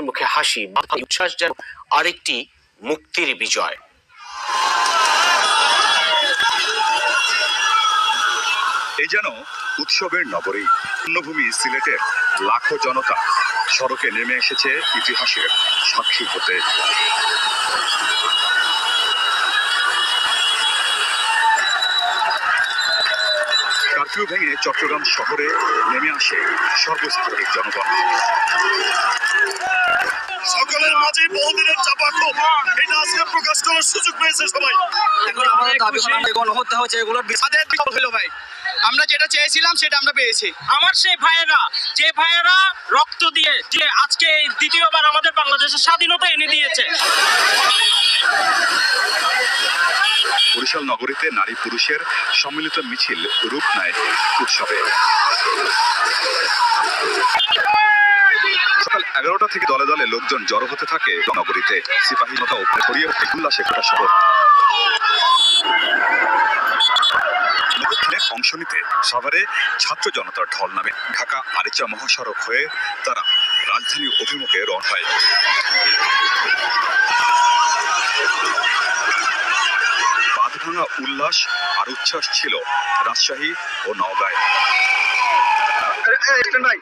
মুখে হাসি উচ্ছ্বাস যেন আরেকটি মুক্তির বিজয়। এই যেন উৎসবের নগরী। পূর্ণভূমি সিলেটের লাখো জনতা সড়কে নেমে এসেছে ইতিহাসের সাক্ষী হতে। কারফিউ ভেঙে চট্টগ্রাম শহরে নেমে আসে সর্বস্তরের জনগণ। সকলের মাঝে বহুদিনের চাপা ক্ষোভ এটা আজকে প্রকাশ করার সুযোগ পেয়েছে সবাই। এখন আমাদের দাবি গণহত্যা হচ্ছে এগুলোর আমাদের বিকল্প হলো ভাই। আমরা যেটা চেয়েছিলাম সেটা আমরা পেয়েছি। আমার সেই ভাইয়েরা যে ভাইয়েরা রক্ত দিয়ে যে আজকে এই দ্বিতীয়বার আমাদের বাংলাদেশের স্বাধীনতা এনে দিয়েছে। বরিশাল নগরীতে নারী পুরুষের সম্মিলিত মিছিল, রূপ নেয় উৎসবে। সকাল এগারোটা থেকে দলে দলে লোকজন জড়ো হতে থাকে নগরীতে। সিপাহী মতো ছড়িয়ে উল্লাসে গোটা শহর অংশ নিতে সাভারে ছাত্র জনতার ঢল নামে ঢাকা আরিচা মহাসড়ক হয়ে তারা রাজধানী অভিমুখে রওনা হয়। ভাঙা উল্লাস আর উচ্ছ্বাস ছিল রাজশাহী ও নওগাঁয় নাই